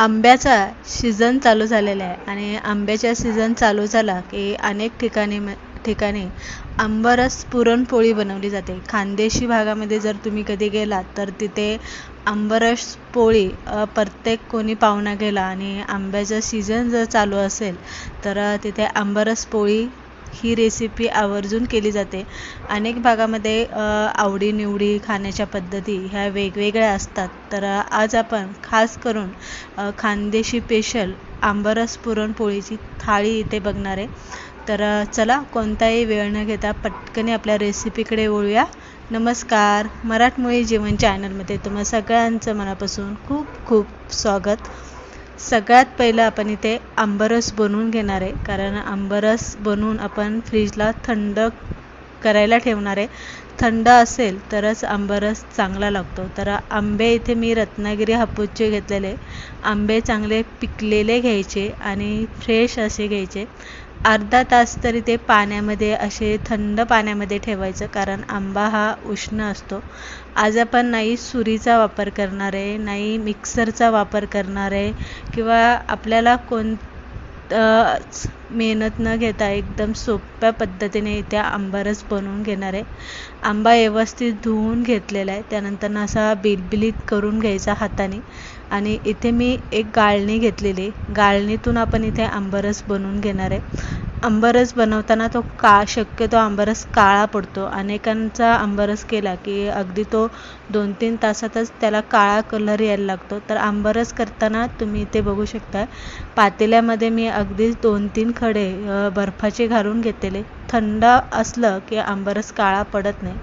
आंब्याचा सीझन चालू झालेला आहे आणि आंब्याचा सीझन चालू झाला की अनेक ठिकाणी म ठिकाणी आंबरस पुरणपोळी बनवली जाते. खानदेशी भागामध्ये जर तुम्ही कधी गेलात तर तिथे आंबरस पोळी प्रत्येक कोणी पाहुणा गेला आणि आंब्याचा सीझन जर चालू असेल तर तिथे आंबरस पोळी ही रेसिपी आवर्जून केली जाते. अनेक भागामध्ये आवडीनिवडी खाण्याच्या पद्धती ह्या वेगवेगळ्या असतात. तर आज आपण खास करून खानदेशी स्पेशल आंबरस पुरणपोळीची थाळी इथे बघणार आहे. तर चला कोणताही वेळ न घेता पटकन आपल्या रेसिपीकडे वळूया. नमस्कार. मराठमोळी जेवण चॅनलमध्ये तुम्हा सगळ्यांचं मनापासून खूप खूप स्वागत. सगळ्यात पहिलं आपण इथे आंबरस बनवून घेणार आहे. कारण आंबरस बनवून आपण फ्रीजला थंड करायला ठेवणार आहे. थंड असेल तरच आंबरस चांगला लागतो. तर आंबे इथे मी रत्नागिरी हापूसचे घेतलेले. आंबे चांगले पिकलेले घ्यायचे आणि फ्रेश असे घ्यायचे. अर्धा तास तरी ते पाण्यामध्ये असे थंड पाण्यामध्ये ठेवायचं कारण आंबा हा उष्ण असतो. आज आपण नाही सुरीचा वापर करणार आहे नाही मिक्सरचा वापर करणार आहे किंवा आपल्याला कोण मेहनत न घेता एकदम सोप्या पद्धतीने इथे आंबारच बनवून घेणार आहे. आंबा व्यवस्थित धुवून घेतलेला आहे. त्यानंतर असा बिलबिलीत करून घ्यायचा हाताने. आणि इथे मी एक गाळणी घेतलेली. गाळणीतून आपण इथे आंबरस बनवून घेणार आहे. आंबरस बनवताना तो का शक्यतो आंबरस काळा पडतो. अनेकांचा आंबरस केला की अगदी तो दोन तीन तासातच त्याला काळा कलर यायला लागतो. तर आंबरस करताना तुम्ही इथे बघू शकता. पातेल्यामध्ये मी अगदी दोन तीन खडे बर्फाचे घालून घेतलेले. थंड असलं की आंबरस काळा पडत नाही.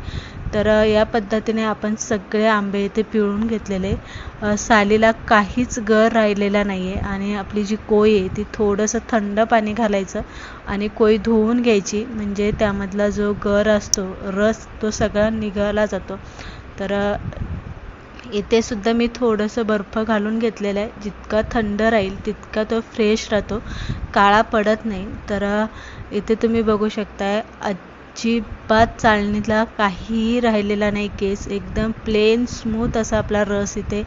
तर या पद्धतीने आपण सगळे आंबे इथे पिळून घेतलेले. सालीला काहीच गर राहिलेला नाही आहे आणि आपली जी कोय आहे ती थोडंसं थंड पाणी घालायचं आणि कोय धुवून घ्यायची. म्हणजे त्यामधला जो गर असतो रस तो सगळा निघाला जातो. तर इथे सुद्धा मी थोडंसं बर्फ घालून घेतलेलं आहे. जितका थंड राहील तितका तो फ्रेश राहतो. काळा पडत नाही. तर इथे तुम्ही बघू शकताय अजिबात चाळणीतला काहीही राहिलेला नाही. केस एकदम प्लेन स्मूथ असा आपला रस इथे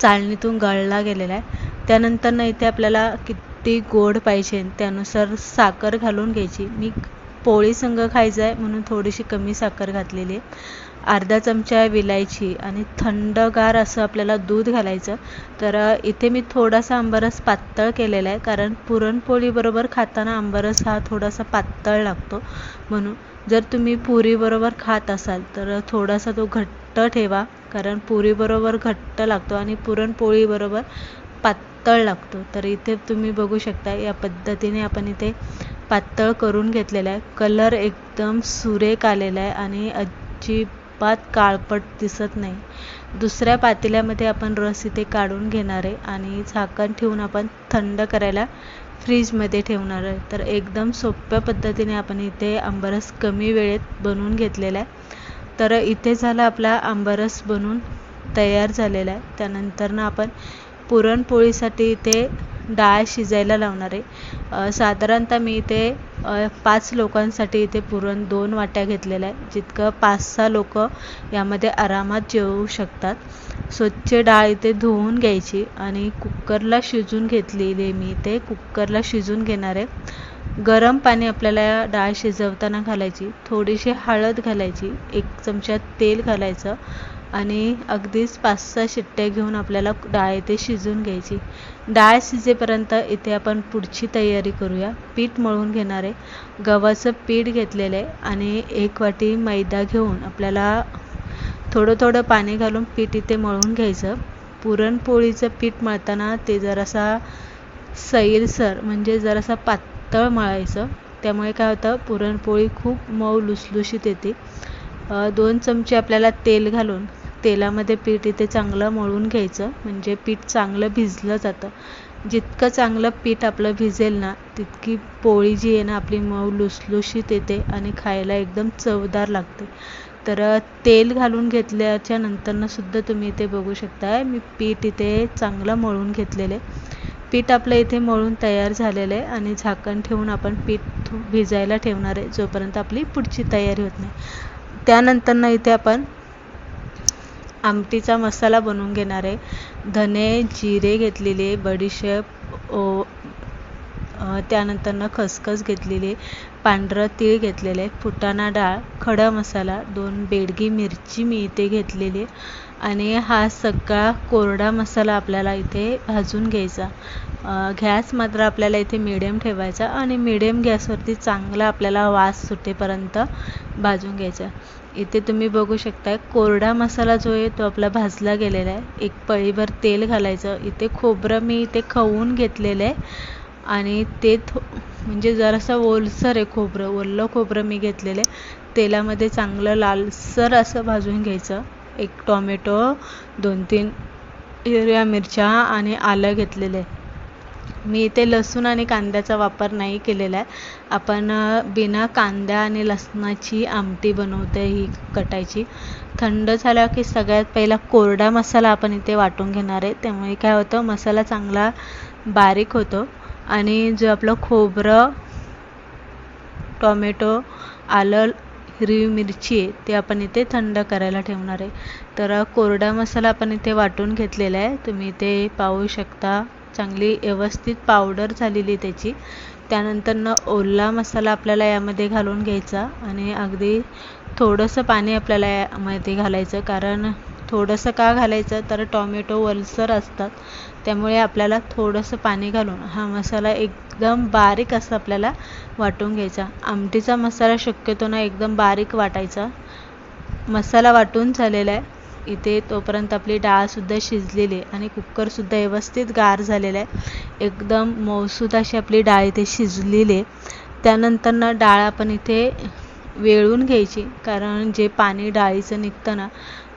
चाळणीतून गळला गेलेला आहे. त्यानंतर ना इथे आपल्याला किती गोड पाहिजे त्यानुसार साखर घालून घ्यायची. मी पोळी संग खायचं आहे म्हणून थोडीशी कमी साखर घातलेली आहे. अर्धा चमचा विलायची आणि थंडगार असं आपल्याला दूध घालायचं. तर इथे मी थोडासा आंबरस पातळ केलेला आहे कारण पुरणपोळीबरोबर खाताना आंबरस हा थोडासा पातळ लागतो. म्हणून जर तुम्ही पुरीबरोबर खात असाल तर थोडासा तो घट्ट ठेवा कारण पुरीबरोबर घट्ट लागतो आणि पुरणपोळीबरोबर पातळ लागतो. तर इथे तुम्ही बघू शकता या पद्धतीने आपण इथे पातळ करून घेतलेला आहे. कलर एकदम सुरेख आलेला आहे आणि अजिबात काळपट दिसत नाही. दुसऱ्या पातेल्यामध्ये आपण रस इथे काढून घेणार आहे आणि झाकण ठेवून आपण थंड करायला फ्रीजमध्ये ठेवणार आहे. तर एकदम सोप्या पद्धतीने आपण इथे आंबरस कमी वेळेत बनवून घेतलेला आहे. तर इथे झाला आपला आंबरस बनवून तयार झालेला आहे. त्यानंतर ना आपण पुरणपोळीसाठी इथे डाळ शिजायला लावणार आहे. साधारणतः मी इथे पाच लोकांसाठी इथे पुरण दोन वाट्या घेतलेल्या आहे जितकं पाच सहा लोक यामध्ये आरामात जेवू शकतात. स्वच्छ डाळ इथे धुवून घ्यायची आणि कुकरला शिजून घेतलेली मी इथे कुकरला शिजून घेणार आहे. गरम पाणी आपल्याला डाळ शिजवताना घालायची थोडीशी हळद घालायची एक चमचा तेल घालायचं आणि अगदीच पाच सहा शिट्ट्या घेऊन आपल्याला डाळ इथे शिजून घ्यायची. डाळ शिजेपर्यंत इथे आपण पुढची तयारी करूया. पीठ मळून घेणार आहे. गव्हाचं पीठ घेतलेलं आहे आणि एक वाटी मैदा घेऊन आपल्याला थोडं थोडं पाणी घालून पीठ इथे मळून घ्यायचं. पुरणपोळीचं पीठ मळताना ते जरासा सैलसर म्हणजे जरासा पातळ मळायचं. त्यामुळे काय होतं पुरणपोळी खूप मऊ लुसलुशीत येते. दोन चमचे आपल्याला तेल घालून तेलामध्ये पीठ इथे चांगलं मळून घ्यायचं. म्हणजे पीठ चांगलं भिजलं जातं. जितकं चांगलं पीठ आपलं भिजेल ना तितकी पोळी जी आहे ना आपली मऊ लुसलुशीत येते आणि खायला एकदम चवदार लागते. तर तेल घालून घेतल्याच्या नंतरनं सुद्धा तुम्ही इथे बघू शकता मी पीठ इथे चांगलं मळून घेतलेले पीठ आपलं इथे मळून तयार झालेलं आहे आणि झाकण ठेवून आपण पीठ भिजायला ठेवणार आहे जोपर्यंत आपली पुढची तयारी होत नाही. त्यानंतरनं इथे आपण आमटीचा मसाला बनवून घेणार आहे. धने जिरे घेतलेले बडीशेप ओ त्यानंतरनं खसखस घेतलेली पांढरं तीळ घेतलेलं आहे फुटाणा डाळ खडा मसाला दोन बेडगी मिरची मी इथे घेतलेली आणि हा सगळा कोरडा मसाला आपल्याला इथे भाजून घ्यायचा. गॅस मात्र आपल्याला इथे मिडियम ठेवायचा आणि मिडियम गॅसवरती चांगला आपल्याला वास सुटेपर्यंत भाजून घ्यायचा. इथे तुम्ही बघू शकताय कोरडा मसाला जो आहे तो आपला भाजला गेलेला आहे. एक पळीभर तेल घालायचं. इथे खोबरं मी इथे खवून घेतलेलं आहे आणि ते थो म्हणजे जरासं ओलसर आहे खोबरं ओलं खोबरं मी घेतलेलं आहे. तेलामध्ये चांगलं लालसर असं भाजून घ्यायचं. एक टॉमॅटो दोन तीन हिरव्या मिरच्या आणि आलं घेतलेलं. आहे मी इथे लसूण आणि कांद्याचा वापर नाही केलेला आहे. आपण बिना कांदा आणि लसणाची आमटी बनवते ही कटायची. थंड झाला की सगळ्यात पहिला कोरडा मसाला आपण इथे वाटून घेणार आहे. त्यामुळे काय होतं मसाला चांगला बारीक होतो आणि जो आपलं खोबरं टोमॅटो आलं हिरवी मिरची आहे ते आपण इथे थंड करायला ठेवणार आहे. तर कोरडा मसाला आपण इथे वाटून घेतलेला आहे. तुम्ही इथे पाहू शकता चांगली व्यवस्थित पावडर झालेली त्याची. त्यानंतरनं ओला मसाला आपल्याला यामध्ये घालून घ्यायचा आणि अगदी थोडंसं पाणी आपल्याला यामध्ये घालायचं. कारण थोडंसं का घालायचं? तर टॉमॅटो वलसर असतात. त्यामुळे आपल्याला थोडंसं पाणी घालून हा मसाला एकदम बारीक असं आपल्याला वाटून घ्यायचा. आमटीचा मसाला शक्यतो ना एकदम बारीक वाटायचा. मसाला वाटून झालेला आहे. इथे तोपर्यंत आपली डाळसुद्धा शिजलेली आहे आणि कुक्करसुद्धा व्यवस्थित गार झालेला आहे. एकदम मऊसूद अशी आपली डाळ इथे शिजलेली आहे. त्यानंतरनं डाळ आपण इथे वेळून घ्यायची. कारण जे पाणी डाळीचं निघतं ना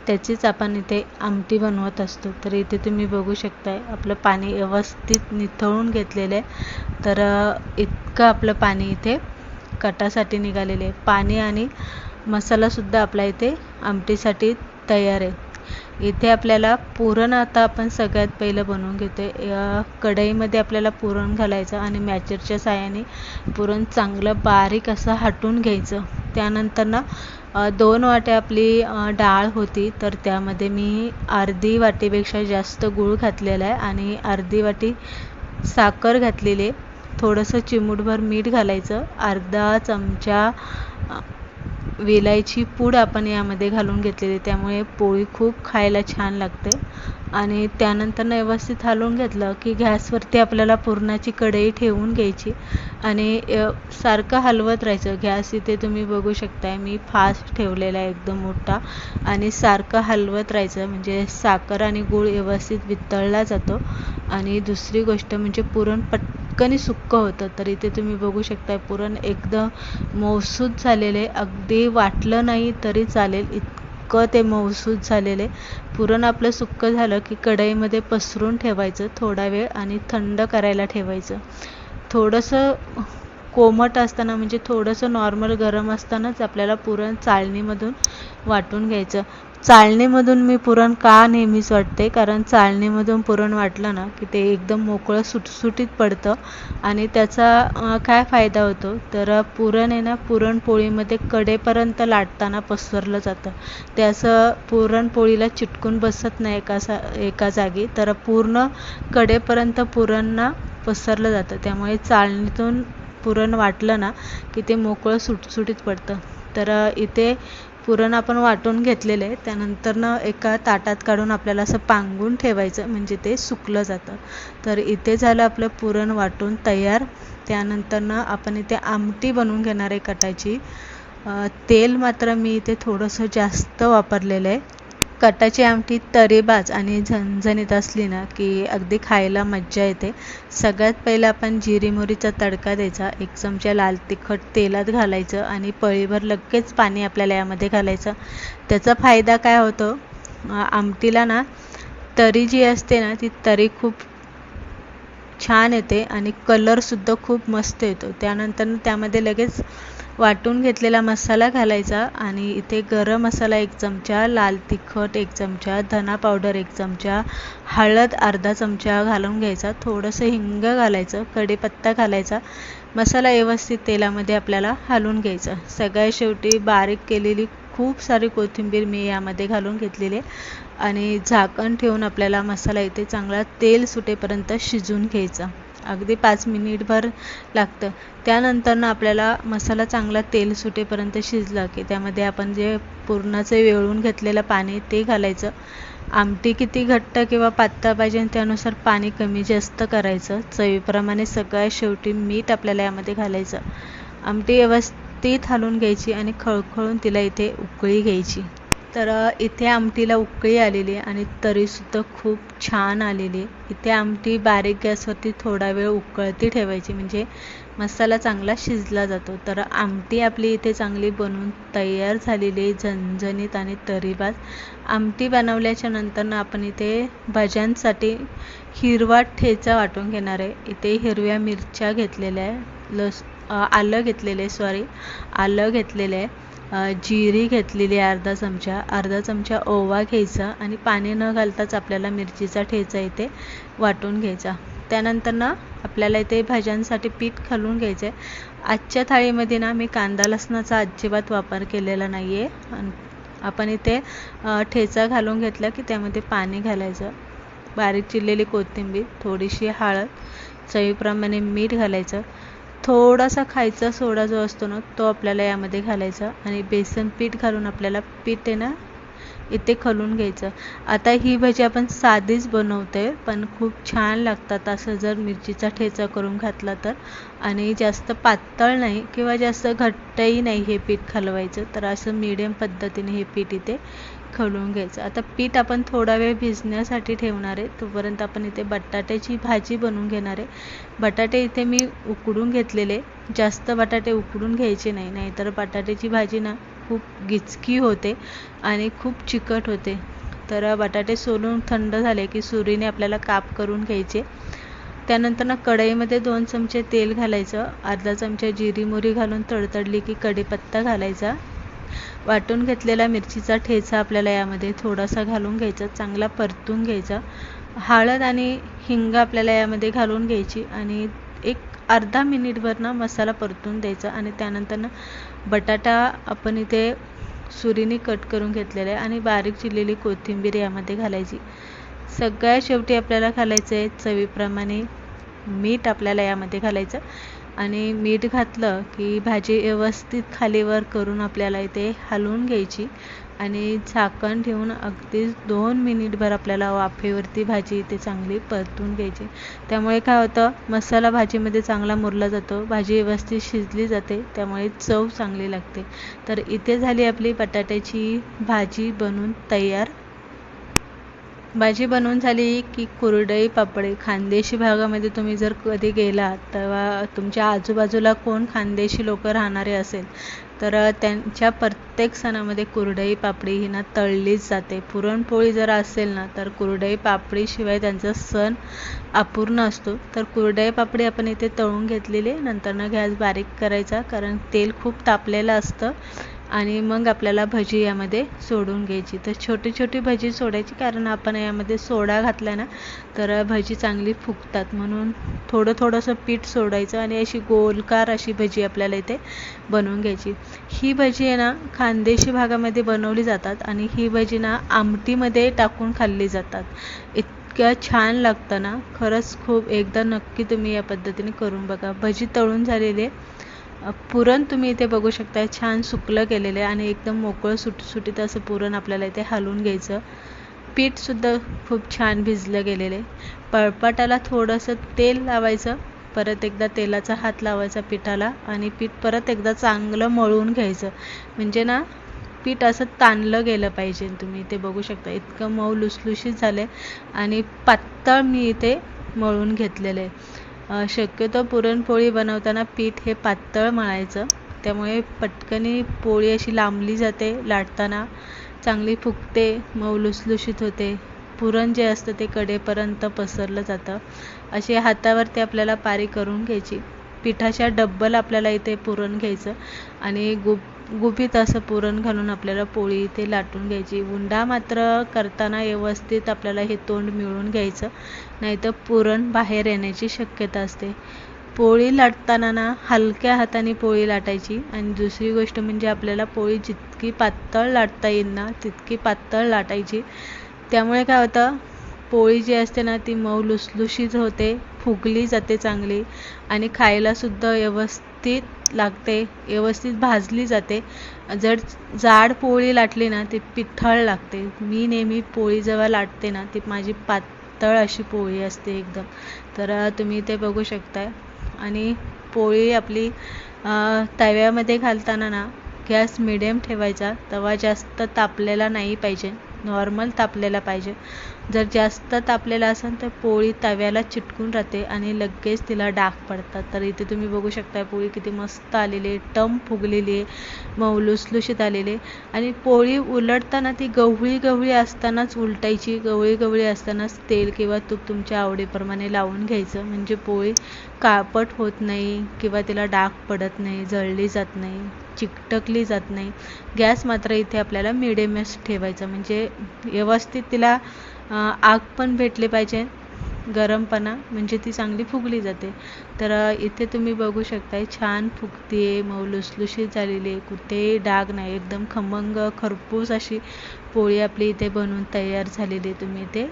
त्याचीच आपण इथे आमटी बनवत असतो. तर इथे तुम्ही बघू शकताय आपलं पाणी व्यवस्थित निथळून घेतलेलं आहे. तर इतकं आपलं पाणी इथे कटासाठी निघालेले आहे. पाणी आणि मसालासुद्धा आपला इथे आमटीसाठी तयार आहे. इथे आपल्याला पुरण आता आपण सगळ्यात पहिलं बनवून घेतो या कढईमध्ये आपल्याला पुरण घालायचं आणि मॅचरच्या साह्याने पुरण चांगलं बारीक असं हटून घ्यायचं. त्यानंतर ना दोन वाट्या आपली डाळ होती तर त्यामध्ये मी अर्धी वाटीपेक्षा जास्त गूळ घातलेला आहे आणि अर्धी वाटी साखर घातलेली आहे. थोडंसं चिमूटभर मीठ घालायचं अर्धा चमचा वेलायची पूड आपण यामध्ये घालून घेतलेली त्यामुळे पोळी खूप खायला छान लागते. आणि त्यानंतर व्यवस्थित हलवून घेतलं की गॅसवरती आपल्याला पुरणाची कढई ठेवून घ्यायची. आणि सारखं हलवत राहायचं. गॅस इथे तुम्ही बघू शकताय मी फास्ट ठेवलेला आहे एकदम मोठा. आणि सारखं हलवत राहायचं म्हणजे साखर आणि गूळ व्यवस्थित वितळला जातो. आणि दुसरी गोष्ट म्हणजे पुरण पटकन सुक्कं होतं तर इथे तुम्ही बघू शकताय. पुरण एकदम मौसूद झालेले अगदी वाटलं नाही तरी चालेल इतकं ते मौसूद झालेले. पुरण आपलं सुक्कं झालं की कढईमध्ये पसरून ठेवायचं थोडा वेळ आणि थंड करायला ठेवायचं. थोडंसं कोमट असताना म्हणजे थोडंसं नॉर्मल गरम असतानाच आपल्याला पुरण चाळणीमधून वाटून घ्यायचं. चाळणीमधून मी पुरण का नेहमीच वाटते? कारण चाळणीमधून पुरण वाटलं ना की ते एकदम मोकळं सुटसुटीत पडतं आणि त्याचा काय फायदा होतो? तर पुरण आहे ना पुरणपोळीमध्ये कडेपर्यंत लाटताना पसरलं जातं. ते असं पुरणपोळीला चिटकून बसत नाही एका सा एका जागी. तर पूर्ण कडेपर्यंत पुरण ना पसरलं जातं. त्यामुळे चाळणीतून पुरण वाटलं ना की ते मोकळं सुटसुटीत पडतं. तर इथे पुरण आपण वाटून घेतलेलं आहे त्यानंतरनं एका ताटात काढून आपल्याला असं पांगून ठेवायचं म्हणजे ते सुकलं जातं. तर इथे झालं आपलं पुरण वाटून तयार. त्यानंतरनं आपण इथे आमटी बनवून घेणार आहे कटाची. तेल मात्र मी इथे थोडंसं जास्त वापरलेलं आहे. कटाची आमटी तरेबाज आणि झणझणीत असली ना की अगदी खायला मज्जा येते. सगळ्यात पहिलं आपण जिरी मोहरीचा तडका द्यायचा एक चमचा लाल तिखट तेलात घालायचं आणि पळीभर लगेच पाणी आपल्याला यामध्ये घालायचं. त्याचा फायदा काय होतो? आमटीला ना तरी जी असते ना ती तरी खूप छान येते आणि कलरसुद्धा खूप मस्त येतो. त्यानंतर त्यामध्ये लगेच वाटून घेतलेला मसाला घालायचा आणि इथे गरम मसाला एक चमचा लाल तिखट एक चमचा धना पावडर एक चमचा हळद अर्धा चमचा घालून घ्यायचा. थोडंसं हिंग घालायचं कढीपत्ता घालायचा. मसाला व्यवस्थित तेलामध्ये आपल्याला हलवून घ्यायचा. सगळ्या शेवटी बारीक केलेली खूप सारी कोथिंबीर मी यामध्ये घालून घेतलेली आहे. आणि झाकण ठेवून आपल्याला मसाला इथे चांगला तेल सुटेपर्यंत शिजून घ्यायचा. अगदी पाच मिनिटभर लागतं. त्यानंतरनं आपल्याला मसाला चांगला तेल सुटेपर्यंत शिजला की त्यामध्ये आपण जे पुरणाचं वेळून घेतलेलं पाणी ते घालायचं. आमटी किती घट्ट किंवा पातळ पाहिजे त्यानुसार पाणी कमी जास्त करायचं. चवीप्रमाणे सगळ्या शेवटी मीठ आपल्याला यामध्ये घालायचं. आमटी व्यवस्थित हालून घ्यायची आणि खळखळून तिला इथे उकळी घ्यायची. तर इथे आमटीला उकळी आलेली आहे आणि तरीसुद्धा खूप छान आलेली. इथे आमटी बारीक गॅसवरती थोडा वेळ उकळती ठेवायची म्हणजे मसाला चांगला शिजला जातो. तर आमटी आपली इथे चांगली बनवून तयार झालेली आहे झणझणीत आणि तरीबाज आमटी बनवल्याच्या नंतर आपण इथे भाज्यांसाठी हिरवा ठेचा वाटून घेणार आहे. इथे हिरव्या मिरच्या घेतलेल्या आहे लस आलं घेतलेलं आहे सॉरी आलं घेतलेलं आहे जिरी घेतलेली आहे अर्धा चमचा. अर्धा चमचा ओवा घ्यायचा आणि पाणी न घालताच आपल्याला मिरचीचा ठेचा इथे वाटून घ्यायचा. त्यानंतर ना आपल्याला इथे भाज्यांसाठी पीठ घालून घ्यायचं आहे आजच्या थाळीमध्ये ना मी कांदा लसणाचा अजिबात वापर केलेला नाही आहे आपण इथे ठेचा घालून घेतला की त्यामध्ये पाणी घालायचं. बारीक चिरलेली कोथिंबीर थोडीशी हळद चवीप्रमाणे मीठ घालायचं. थोडासा खायचा सोडा जो असतो ना तो आपल्याला यामध्ये घालायचा. आणि बेसन पीठ घालून आपल्याला पीठ आहे ना इथे खलून घ्यायचं. आता ही भजी आपण साधीच बनवते पण खूप छान लागतात. असं जर मिरचीचा ठेचा करून घातला तर. आणि जास्त पातळ नाही किंवा जास्त घट्टही नाही हे पीठ खालवायचं. तर असं मिडियम पद्धतीने हे पीठ इथे खवळून घ्यायचं. आता पीठ आपण थोडा वेळ भिजण्यासाठी ठेवणार आहे. तोपर्यंत आपण इथे बटाट्याची भाजी बनवून घेणार आहे. बटाटे इथे मी उकडून घेतलेले. जास्त बटाटे उकडून घ्यायचे नाही. नाहीतर बटाट्याची भाजी ना खूप गिचकी होते आणि खूप चिकट होते. तर बटाटे सोलून थंड झाले की सुरीने आपल्याला काप करून घ्यायचे. त्यानंतर ना कढईमध्ये दोन चमचे तेल घालायचं अर्धा चमचा जिरी मोरी घालून तडतडली की कढीपत्ता घालायचा. वाटून घेतलेला मिरचीचा ठेचा आपल्याला यामध्ये थोडासा घालून घ्यायचा चांगला परतून घ्यायचा. हळद आणि हिंग आपल्याला यामध्ये घालून घ्यायची आणि एक अर्धा मिनिटभर ना मसाला परतून द्यायचा आणि त्यानंतर ना बटाटा आपण इथे सुरीने कट करून घेतलेला आहे आणि बारीक चिरलेली कोथिंबीर यामध्ये घालायची. सगळ्यात शेवटी आपल्याला घालायचं आहे चवीप्रमाणे मीठ आपल्याला यामध्ये घालायचं. आणि मीठ घातलं की भाजी व्यवस्थित खालीवर करून आपल्याला इथे हलवून घ्यायची. आणि झाकण ठेवून अगदी दोन मिनिटभर आपल्याला वाफेवरती भाजी इथे चांगली परतून घ्यायची. त्यामुळे काय होतं मसाला भाजीमध्ये चांगला मुरला जातो भाजी व्यवस्थित शिजली जाते त्यामुळे चव चांगली लागते. तर इथे झाली आपली बटाट्याची भाजी बनून तयार. भाजी बनवून झाली की कुरडई पापडी खानदेशी भागामध्ये तुम्ही जर कधी गेलात तेव्हा तुमच्या आजूबाजूला कोण खानदेशी लोक राहणारे असेल तर त्यांच्या प्रत्येक सणामध्ये कुरडई पापडी ही ना तळलीच जाते. पुरणपोळी जर असेल ना तर कुरडई पापडीशिवाय त्यांचा सण अपूर्ण असतो. तर कुरडई पापडी आपण इथे तळून घेतलेली नंतर ना गॅस बारीक करायचा कारण तेल खूप तापलेलं असतं. आणि मग आपल्याला भजी यामध्ये सोडून घ्यायची. तर छोटी छोटी भजी सोडायची कारण आपण यामध्ये सोडा घातला ना तर भजी चांगली फुगतात. म्हणून थोडं थोडंसं पीठ सोडायचं आणि अशी गोलकार अशी भजी आपल्याला इथे बनवून घ्यायची. ही भजी आहे ना खानदेशी भागामध्ये बनवली जातात आणि ही भजी ना आमटीमध्ये टाकून खाल्ली जातात. इतक्या छान लागतं ना. खरंच खूप एकदा नक्की तुम्ही या पद्धतीने करून बघा. भजी तळून झालेली आहे. पुरण तुम्ही इथे बघू शकता छान सुकलं गेलेलं आहे आणि एकदम मोकळं सुटसुटीत असं पुरण आपल्याला इथे हलवून घ्यायचं. पीठसुद्धा खूप छान भिजलं गेलेलं आहे. पळपाटाला थोडंसं तेल लावायचं. परत एकदा तेलाचा हात लावायचा पिठाला आणि पीठ परत एकदा चांगलं मळून घ्यायचं. म्हणजे ना पीठ असं ताणलं गेलं पाहिजे. तुम्ही इथे बघू शकता. इतकं मऊ लुसलुशीत झालं आहे आणि पातळ मी इथे मळून घेतलेलं आहे. शक्यतो पुरणपोळी बनवताना पीठ हे पातळ मळायचं. त्यामुळे पटकनी पोळी अशी लांबली जाते लाटताना चांगली फुगते मऊ लुसलुशीत होते. पुरण जे असतं ते कडेपर्यंत पसरलं जातं. अशी हातावरती आपल्याला पारी करून घ्यायची. पिठाच्या डब्बल आपल्याला इथे पुरण घ्यायचं आणि गुप गुपित असं पुरण घालून आपल्याला पोळी इथे लाटून घ्यायची. उंडा मात्र करताना व्यवस्थित आपल्याला हे तोंड मिळून घ्यायचं. नाहीतर पुरण बाहेर येण्याची शक्यता असते. पोळी लाटताना ना हलक्या हाताने पोळी लाटायची. आणि दुसरी गोष्ट म्हणजे आपल्याला पोळी जितकी पातळ लाटता येईल ना तितकी पातळ लाटायची. त्यामुळे काय होतं? पोळी जी असते ना ती मऊ लुसलुशीत होते फुगली जाते चांगली. आणि खायलासुद्धा व्यवस्थित लागते व्यवस्थित भाजली जाते. जर जाड पोळी लाटली ना ती पिठळ लागते. मी नेहमी पोळी जेव्हा लाटते ना ती माझी पातळ अशी पोळी असते एकदम. तर तुम्ही ते बघू शकताय. आणि पोळी आपली तव्यामध्ये घालताना ना गॅस मिडियम ठेवायचा. तवा जास्त तापलेला नाही पाहिजे. नॉर्मल तापलेला पाहिजे. जर जास्त तापलेला असेल तर पोळी तव्याला चिटकून राहते आणि लगेच तिला डाग पडतात. तर इथे तुम्ही बघू शकता पोळी किती मस्त आलेली आहे टम फुगलेली आहे मग लुसलुशीत आलेली आणि पोळी उलटताना ती गवळी गवळी असतानाच उलटायची गवळी गवळी असतानाच तेल किंवा तूप तुमच्या आवडीप्रमाणे लावून घ्यायचं. म्हणजे पोळी काळपट होत नाही किंवा तिला डाग पडत नाही जळली जात नाही चिकटकली जात नाही. गॅस मात्र इथे आपल्याला मिडियमच ठेवायचा. म्हणजे व्यवस्थित तिला आग पण भेटली पाहिजे. गरमपणा म्हणजे ती चांगली फुगली जाते. तर इथे तुम्ही बघू शकताय छान फुगते आहे मऊ लुसलुशीत झालेली आहे कुठेही डाग नाही एकदम खमंग खरपूस अशी पोळी आपली इथे बनवून तयार झालेली आहे तुम्ही इथे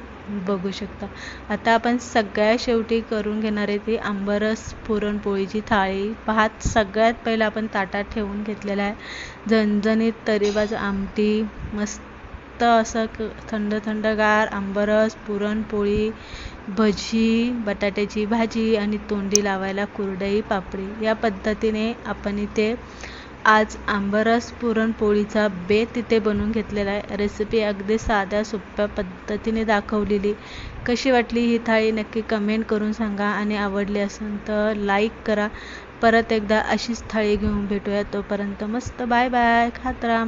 बघू शकता. आता आपण सगळ्यात शेवटी करून घेणार आहे ती आंबरस पुरणपोळीची थाळी भात सगळ्यात पहिला आपण ताटात ठेवून घेतलेला आहे. झणझणीत तरीबाज आमटी मस्त असं थंड थंडगार आंबरस पुरणपोळी भजी बटाट्याची भाजी आणि तोंडी लावायला कुरडई पापडी. या पद्धतीने आपण इथे आज आंबरस पुरणपोळीचा बेत इथे बनवून घेतलेला आहे. रेसिपी अगदी साध्या सोप्या पद्धतीने दाखवलेली. कशी वाटली ही थाळी? नक्की कमेंट करून सांगा आणि आवडली असेल तर लाईक करा. परत एकदा अशीच थाळी घेऊन भेटूया. तोपर्यंत मस्त बाय बाय खात राहा